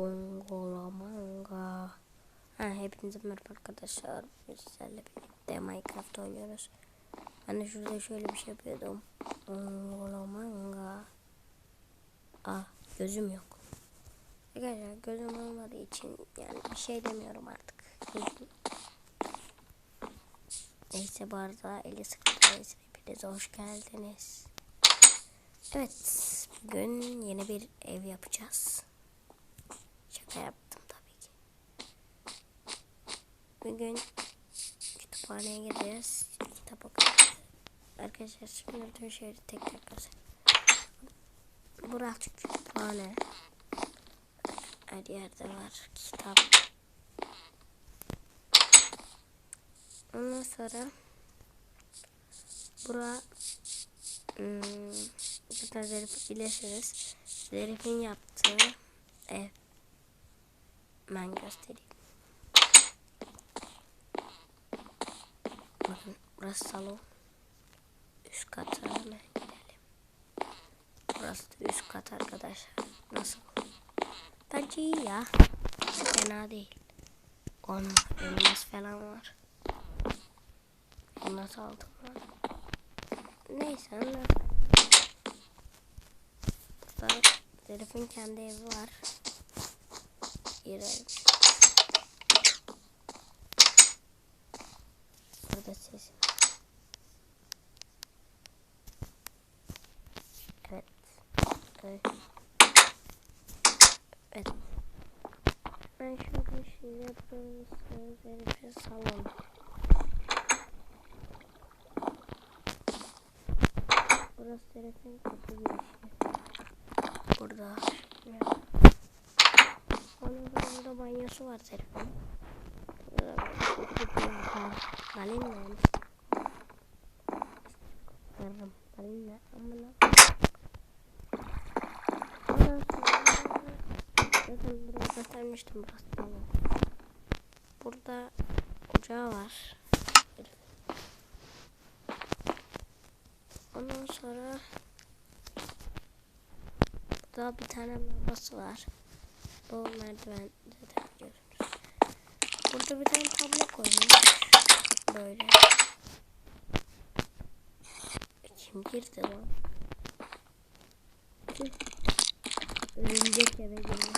Ongolamanga. Ha, hepinize merhaba arkadaşlar. Sizlerle birlikte Minecraft oynuyoruz. De şurada şöyle bir şey yapıyordum. Ongolamanga. Ah gözüm yok. Arkadaşlar gözüm olmadığı için yani bir şey demiyorum artık. Gözüm. Neyse bu arada Eli Sıkıntı hepinize hoş geldiniz. Evet bugün yeni bir ev yapacağız. Şaka yaptım tabii ki. Bugün kütüphaneye gideceğiz. Kitap okuyacağız. Arkadaşlar şimdi tüm şehri tek tek göstereyim. Burası kütüphane. Her yerde var kitap. Ondan sonra bura hmm, Arkadaşlar Zarif bilirsiniz. Zarif'in yaptığı ev. Ben göstereyim. Bakın burası salon. Üst katına gidelim. Burası da üst kat arkadaşlar. Nasıl? Bence iyi ya. Fena değil. Onun elmas falan var. Elmas altın var. Neyse anladım. Burada Zarif'in kendi evi var. İğrenç. Burada ses. Evet. Evet. Evet. Ben şöyle bir şey yapıyorum. Zarif'in salonu. Burası Zarif'in kapı girişi burada. Onun burada banyosu var telefon. Balin ne? Karım. Balin ne? Amına. Zaten buraya göstermiştim burası tamam. Burada ocağı var. Ondan sonra Burada bir tane lambası var. Bu merdiven zaten görüyoruz. Burada bir tane tablo koymuş. Böyle. Kim girdi lan? Örümcek eve girdi.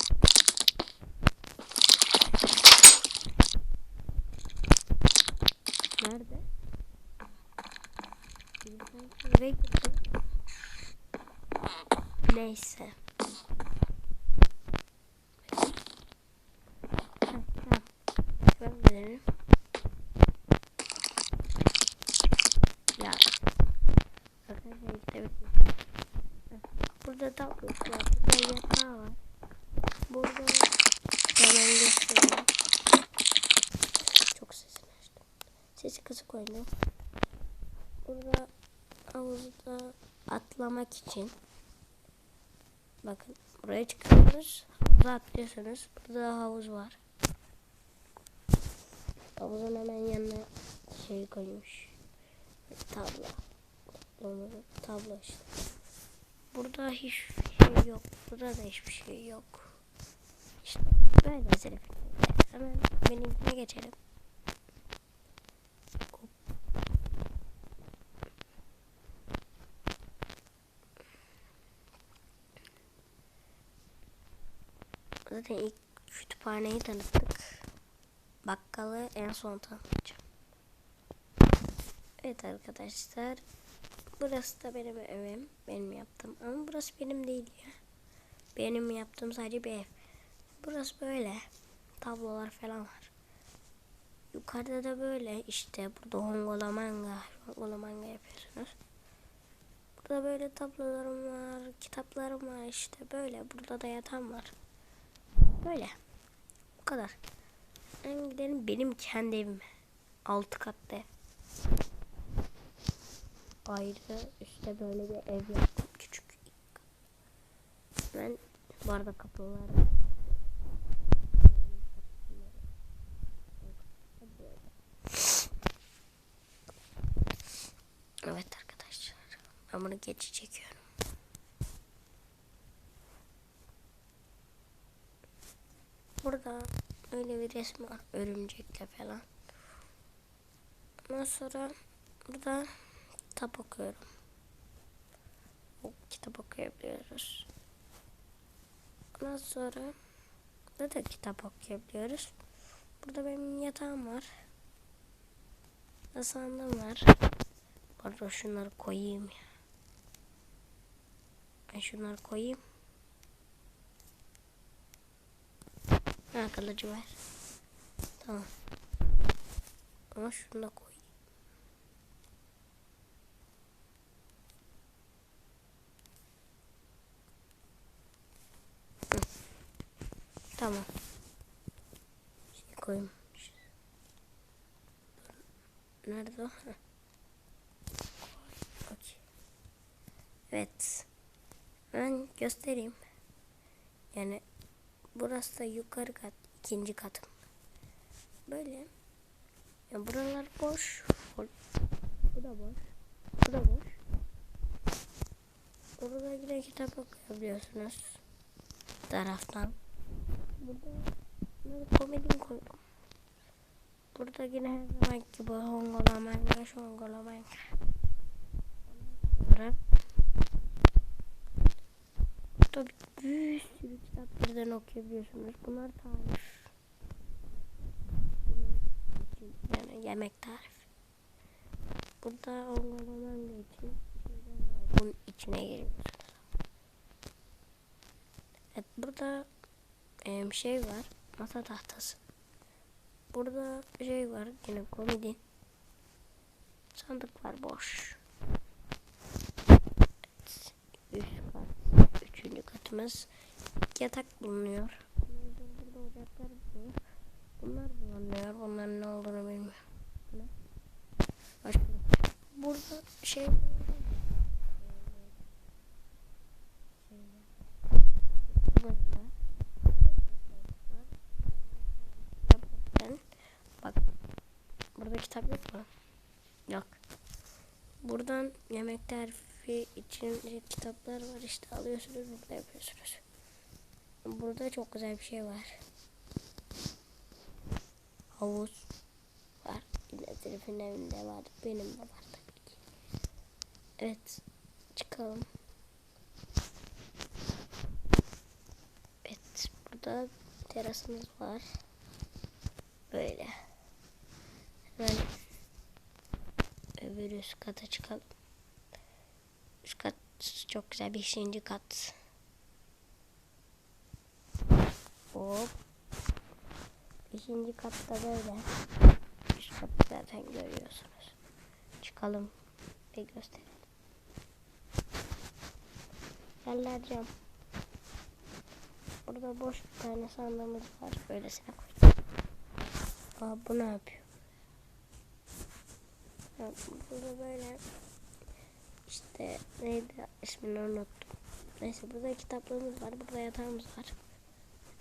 Nerede? Eve girdi. Neyse. Ben veririm. Ya. Arkadaşlar işte Burada da var. Burada yatağı var. Burada hemen göstereyim. Çok sesini açtım. Oynuyor. Burada havuzda atlamak için bakın buraya çıkıyorsunuz. Havuza atlıyorsunuz. Burada havuz var. Havuzun hemen yanına şey koymuş. Tablo. Tablo işte. Burada hiçbir şey yok. Burada da hiçbir şey yok. İşte böyle zirif. Hemen benimkine geçelim. Zaten ilk kütüphaneyi tanıttık. Bakkalı en son tanıtacağım. Evet arkadaşlar. Burası da benim evim. Benim yaptım. Ama burası benim değil ya. Benim yaptığım sadece bir ev. Burası böyle. Tablolar falan var. Yukarıda da böyle işte burada hongola manga, hongola manga yapıyorsunuz. Burada böyle tablolarım var, kitaplarım var işte böyle. Burada da yatan var. Böyle. Bu kadar. Ben gidelim benim kendi evim. Altı katta ev. Ayrı üstte böyle bir ev yaptım. Küçük. Ben bu arada kapılar Evet arkadaşlar. Ben bunu geçi. Burada öyle bir resim var. Örümcekle falan. Ondan sonra burada kitap okuyorum. O kitap okuyabiliyoruz. Ondan sonra burada da kitap okuyabiliyoruz. Burada benim yatağım var. Yasağım var. Pardon şunları koyayım ya. Ben şunları koyayım. Ha kılıcı ver. Tamam. Ama şunu da koy. Hı. Tamam. Şey koyayım. Nerede o? Evet. Ben göstereyim. Yani burası da yukarı kat, ikinci katım. Böyle. Ya buralar boş. Bu da boş. Bu da boş. Burada yine kitap okuyabiliyorsunuz. Taraftan. Burada komedi koydum. Burada yine her zaman gibi hongola manga, şongola manga. Sonra burada bir sürü kitaplardan okuyabiliyorsunuz. Bunlar tarif. Yani yemek tarifi. Burada hongola manga için bunun içine giriyorsunuz. Evet burada em, şey var. Masa tahtası. Burada şey var yine komedi. Sandık var boş. Evet, üst. Katımız. Yatak bulunuyor. Burada ocaklar bulunuyor. Bunlar bulunuyor. Bunların ne olduğunu bilmiyorum. Burada şey Burada. Yaparken bak burada kitap yok mu? Yok. Buradan yemek tarifi için kitaplar var işte alıyorsunuz burada yapıyorsunuz. Burada çok güzel bir şey var. Havuz var. Yine evinde vardı. Benim de var tabii ki. Evet. Çıkalım. Evet. Burada terasımız var. Böyle. Hemen öbür üst kata çıkalım. Çok güzel. Beşinci kat. Hop. Beşinci katta böyle. Üst katı zaten görüyorsunuz. Çıkalım ve gösterelim. Yerler cam. Burada boş bir tane sandığımız var. Böylesine koydum. Aa bu ne yapıyor? Burada böyle işte neydi ismini unuttum. Neyse burada kitaplarımız var. Burada yatağımız var.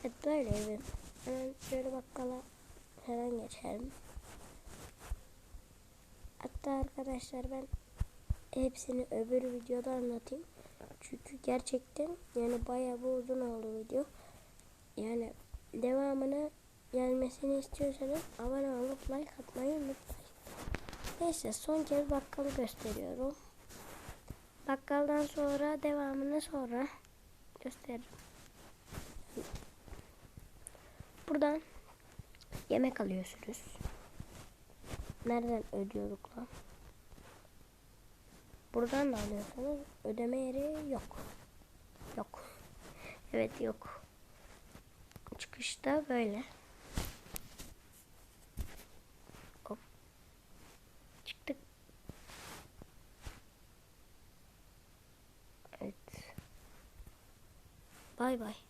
Evet böyle evim. Hemen şöyle bakkala hemen geçelim. Hatta arkadaşlar ben hepsini öbür videoda anlatayım. Çünkü gerçekten yani bayağı bu uzun oldu video. Yani devamını gelmesini istiyorsanız abone olup like atmayı unutmayın. Neyse son kez bakkalı gösteriyorum. Bakkaldan sonra devamını sonra gösteririm. Buradan yemek alıyorsunuz. Nereden ödüyorduk lan? Buradan da alıyorsanız ödeme yeri yok. Yok. Evet yok. Çıkışta böyle. Hop. Çıktık. Evet. Bay bay.